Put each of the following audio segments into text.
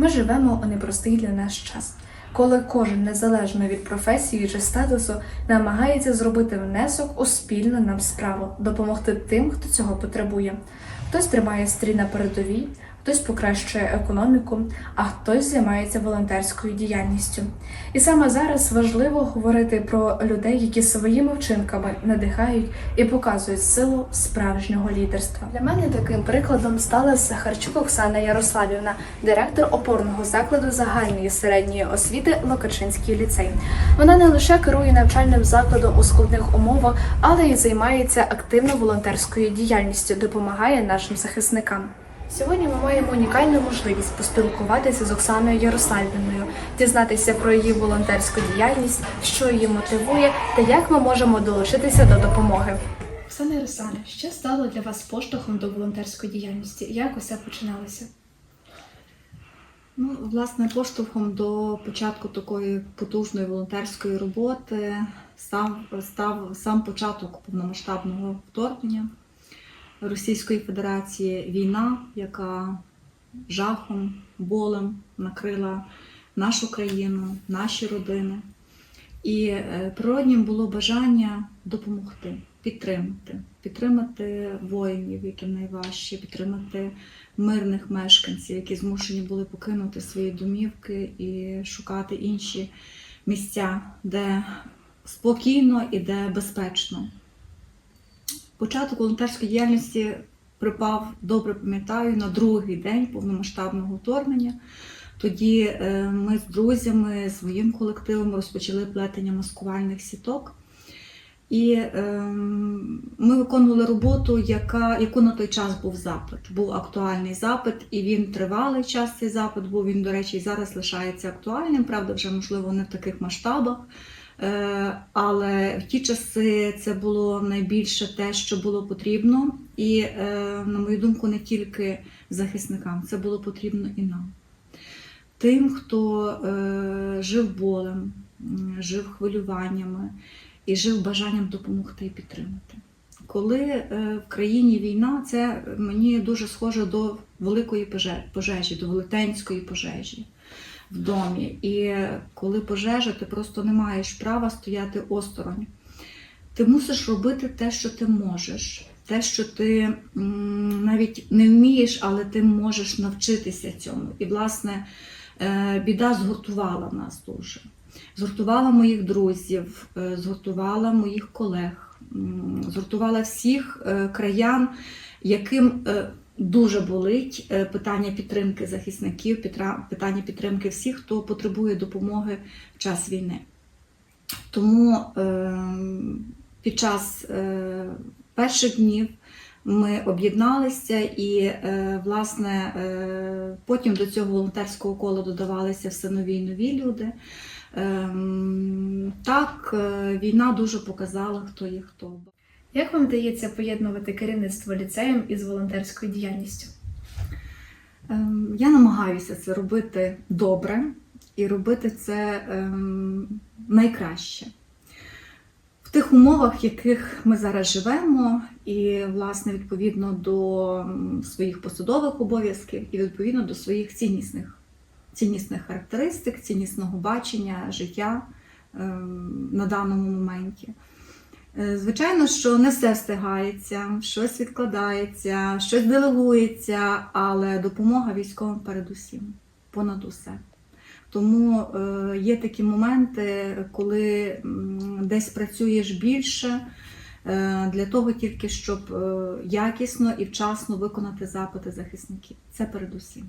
Ми живемо у непростий для нас час, коли кожен незалежно від професії чи статусу намагається зробити внесок у спільну нам справу, допомогти тим, хто цього потребує. Хтось тримає стрій на передовій, хтось покращує економіку, а хтось займається волонтерською діяльністю. І саме зараз важливо говорити про людей, які своїми вчинками надихають і показують силу справжнього лідерства. Для мене таким прикладом стала Сахарчук Оксана Ярославівна, директор опорного закладу загальної середньої освіти Локачинський ліцей. Вона не лише керує навчальним закладом у складних умовах, але й займається активно волонтерською діяльністю, допомагає нашим захисникам. Сьогодні ми маємо унікальну можливість поспілкуватися з Оксаною Ярославівною, дізнатися про її волонтерську діяльність, що її мотивує та як ми можемо долучитися до допомоги. Оксана Ярославівна, що стало для вас поштовхом до волонтерської діяльності? Як усе починалося? Ну, власне, поштовхом до початку такої потужної волонтерської роботи став, став сам початок повномасштабного вторгнення Російської Федерації, війна, яка жахом, болем накрила нашу країну, наші родини. І е, природнім було бажання допомогти, підтримати, підтримати воїнів, яким найважче, підтримати мирних мешканців, які змушені були покинути свої домівки і шукати інші місця, де спокійно і де безпечно. Початок волонтерської діяльності припав, добре пам'ятаю, на другий день повномасштабного вторгнення. Тоді е, ми з друзями, своїм колективом розпочали плетення маскувальних сіток. І е, ми виконували роботу, яка, яку на той час був запит. Був актуальний запит, і він тривалий час цей запит був. Він, до речі, і зараз лишається актуальним, правда, вже можливо не в таких масштабах. Е, але в ті часи це було найбільше те, що було потрібно. І, е, на мою думку, не тільки захисникам, це було потрібно і нам. Тим, хто е, жив болем, жив хвилюваннями і жив бажанням допомогти і підтримати. Коли в країні війна, це мені дуже схоже до великої пожежі, до велетенської пожежі в домі. І коли пожежа, ти просто не маєш права стояти осторонь. Ти мусиш робити те, що ти можеш, те, що ти навіть не вмієш, але ти можеш навчитися цьому. І, власне, е, біда згуртувала нас дуже. Згуртувала моїх друзів, е, згуртувала моїх колег, згуртувала всіх е, краян, яким дуже болить е, питання підтримки захисників, питання підтримки всіх, хто потребує допомоги в час війни. Тому е, під час е, перших днів ми об'єдналися і, е, власне, потім до цього волонтерського кола додавалися все нові й нові люди. Ем, Так, війна дуже показала, хто є хто. Як вам вдається поєднувати керівництво ліцеєм із волонтерською діяльністю? Ем, Я намагаюся це робити добре і робити це ем, найкраще. В тих умовах, в яких ми зараз живемо, і, власне, відповідно до своїх посадових обов'язків і відповідно до своїх ціннісних, ціннісних характеристик, ціннісного бачення життя ем, на даному моменті. Е, Звичайно, що не все встигається, щось відкладається, щось делегується, але допомога військовим передусім, понад усе. Тому е, є такі моменти, коли десь працюєш більше е, для того тільки, щоб якісно і вчасно виконати запити захисників. Це передусім.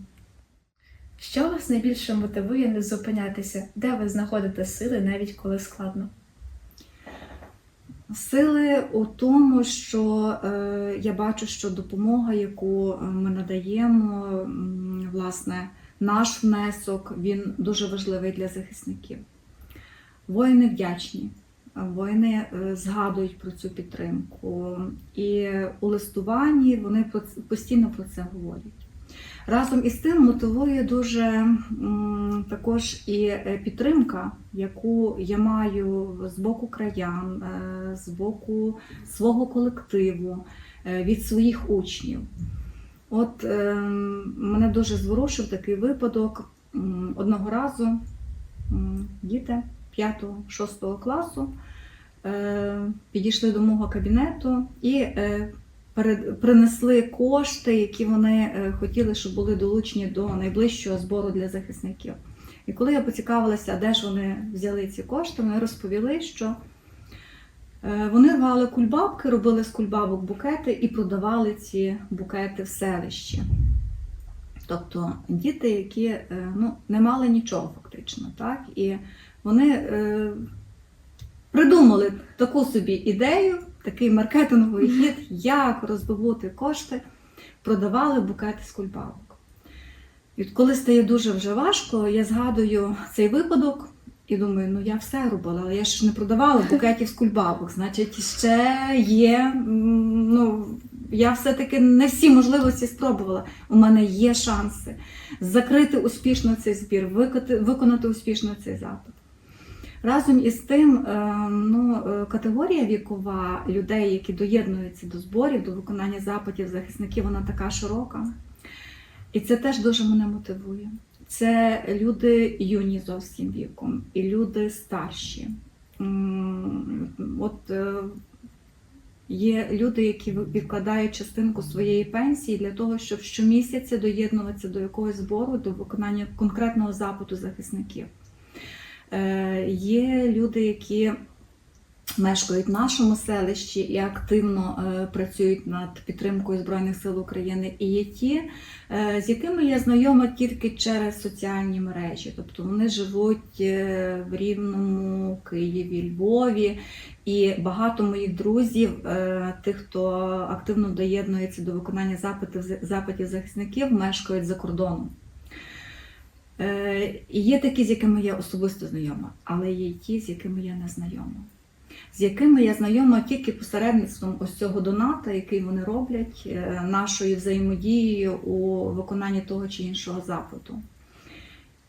Що вас найбільше мотивує не зупинятися? Де ви знаходите сили, навіть коли складно? Сили у тому, що е, я бачу, що допомога, яку е, ми надаємо, власне, наш внесок, він дуже важливий для захисників. Воїни вдячні, воїни е, згадують про цю підтримку, і у листуванні вони постійно про це говорять. Разом із тим мотивує дуже також і е, підтримка, яку я маю з боку краян, е, з боку свого колективу, е, від своїх учнів. От мене дуже зворушив такий випадок. одного разу діти 5-6 класу підійшли до мого кабінету і принесли кошти, які вони е, хотіли, щоб були долучені до найближчого збору для захисників. І коли я поцікавилася, де ж вони взяли ці кошти, вони розповіли, що е, вони рвали кульбабки, робили з кульбабок букети і продавали ці букети в селищі. Тобто діти, які е, ну, не мали нічого фактично, так? І вони придумали таку собі ідею, такий маркетинговий хід, як роздобути кошти, продавали букети з кульбабок. І от коли стає дуже вже важко, я згадую цей випадок і думаю, ну я все робила, але я ж не продавала букетів з кульбабок. Значить, ще є. Ну, я все-таки не всі можливості спробувала. У мене є шанси закрити успішно цей збір, виконати, успішно цей запит. Разом із тим, е, ну, е, категорія вікова людей, які доєднуються до зборів, до виконання запитів захисників, вона така широка. І це теж дуже мене мотивує. Це люди юні зовсім віком, і люди старші. От е, є люди, які відкладають частинку своєї пенсії для того, щоб щомісяця доєднуватися до якогось збору, до виконання конкретного запиту захисників. Е, Є люди, які мешкають в нашому селищі і активно е, працюють над підтримкою Збройних сил України, і є ті, е, з якими я знайома тільки через соціальні мережі. Тобто вони живуть в Рівному, Києві, Львові. І багато моїх друзів, тих, хто активно доєднується до виконання запитів, запитів захисників, мешкають за кордоном. Е, Є такі, з якими я особисто знайома, але є ті, з якими я не знайома. З якими я знайома тільки посередництвом ось цього доната, який вони роблять, е, нашою взаємодією у виконанні того чи іншого запиту.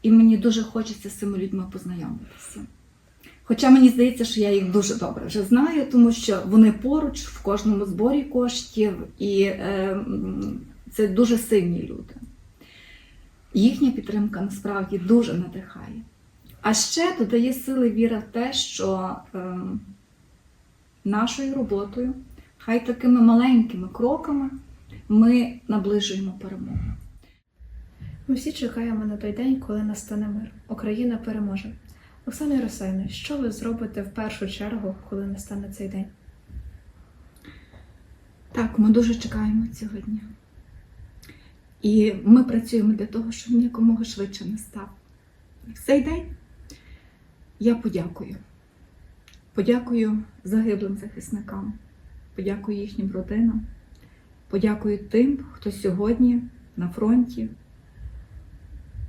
І мені дуже хочеться з цими людьми познайомитися. Хоча мені здається, що я їх дуже добре вже знаю, тому що вони поруч в кожному зборі коштів, і е, це дуже сильні люди. Їхня підтримка насправді дуже надихає. А ще додає сили віра в те, що е, нашою роботою, хай такими маленькими кроками, ми наближуємо перемогу. Ми всі чекаємо на той день, коли настане мир. Україна переможе. Оксана Ярославівна, що ви зробите в першу чергу, коли настане цей день? Так, ми дуже чекаємо цього дня. І ми працюємо для того, щоб він якомога швидше настав. В цей день я подякую. Подякую загиблим захисникам, подякую їхнім родинам, подякую тим, хто сьогодні на фронті,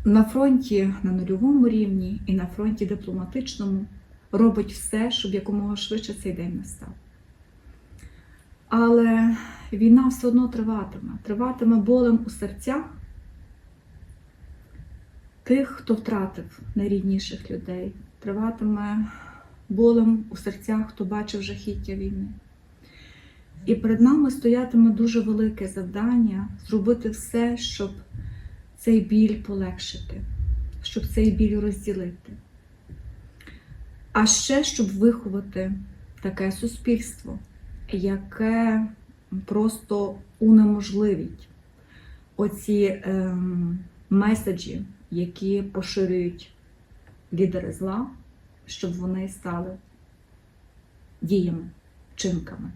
на фронті на нульовому рівні і на фронті дипломатичному робить все, щоб якомога швидше цей день настав. Але війна все одно триватиме, триватиме болем у серцях тих, хто втратив найрідніших людей, триватиме болем у серцях, хто бачив жахіття війни. І перед нами стоятиме дуже велике завдання зробити все, щоб цей біль полегшити, щоб цей біль розділити. А ще щоб виховати таке суспільство, яке просто унеможливить оці ем, меседжі, які поширюють лідери зла, щоб вони стали діями, вчинками,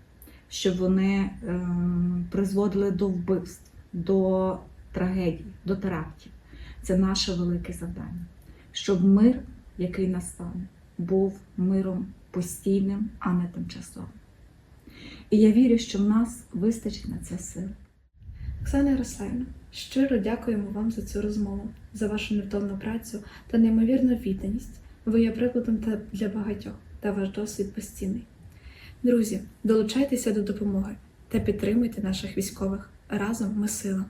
щоб вони ем, призводили до вбивств, до трагедій, до терактів. Це наше велике завдання, щоб мир, який настане, був миром постійним, а не тимчасовим. І я вірю, що в нас вистачить на це сил. Оксана Ярославівна, щиро дякуємо вам за цю розмову, за вашу невтомну працю та неймовірну відданість. Ви є прикладом для багатьох, та ваш досвід постійний. Друзі, долучайтеся до допомоги та підтримуйте наших військових. Разом ми сила.